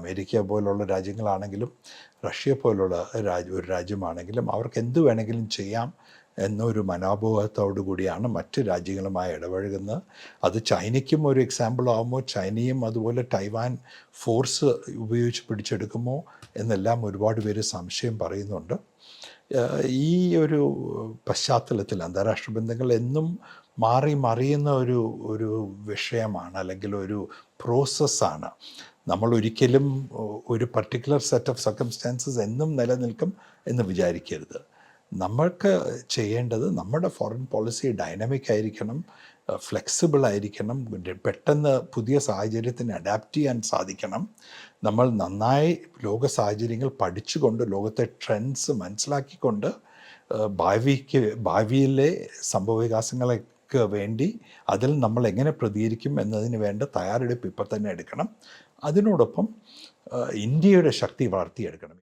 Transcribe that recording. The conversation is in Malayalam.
അമേരിക്ക പോലുള്ള രാജ്യങ്ങളാണെങ്കിലും റഷ്യ പോലുള്ള രാജ്യ ഒരു രാജ്യമാണെങ്കിലും അവർക്ക് എന്ത് വേണമെങ്കിലും ചെയ്യാം എന്നൊരു മനോഭാവത്തോടു കൂടിയാണ് മറ്റ് രാജ്യങ്ങളുമായി ഇടപഴകുന്നത്. അത് ചൈനയ്ക്കും ഒരു എക്സാമ്പിൾ ആകുമ്പോൾ ചൈനയും അതുപോലെ ടൈവാൻ ഫോഴ്സ് ഉപയോഗിച്ച് പിടിച്ചെടുക്കുമോ? എന്നെല്ലാം ഒരുപാട് പേര് സംശയം പറയുന്നുണ്ട്. ഈ ഒരു പശ്ചാത്തലത്തിൽ അന്താരാഷ്ട്ര ബന്ധങ്ങൾ എന്നും മാറി മറിയുന്ന ഒരു ഒരു വിഷയമാണ് അല്ലെങ്കിൽ ഒരു പ്രോസസ്സാണ് നമ്മൾ ഒരിക്കലും ഒരു പർട്ടിക്കുലർ സെറ്റ് ഓഫ് സർക്കംസ്റ്റാൻസസ് എന്നും നിലനിൽക്കും എന്ന് വിചാരിക്കരുത്. നമ്മൾക്ക് ചെയ്യേണ്ടത് നമ്മുടെ ഫോറിൻ പോളിസി ഡൈനാമിക് ആയിരിക്കണം ഫ്ലെക്സിബിൾ ആയിരിക്കണം പെട്ടെന്ന് പുതിയ സാഹചര്യത്തിന് അഡാപ്റ്റ് ചെയ്യാൻ സാധിക്കണം. നമ്മൾ നന്നായി ലോക സാഹചര്യങ്ങൾ പഠിച്ചുകൊണ്ട് ലോകത്തെ ട്രെൻഡ്സ് മനസ്സിലാക്കിക്കൊണ്ട് ഭാവിക്ക് ഭാവിയിലെ സംഭവവികാസങ്ങൾക്ക് വേണ്ടി അതിൽ നമ്മൾ എങ്ങനെ പ്രതികരിക്കും എന്നതിന് വേണ്ട തയ്യാറെടുപ്പ് ഇപ്പം തന്നെ എടുക്കണം. അതിനോടൊപ്പം ഇന്ത്യയുടെ ശക്തി വളർത്തിയെടുക്കണം.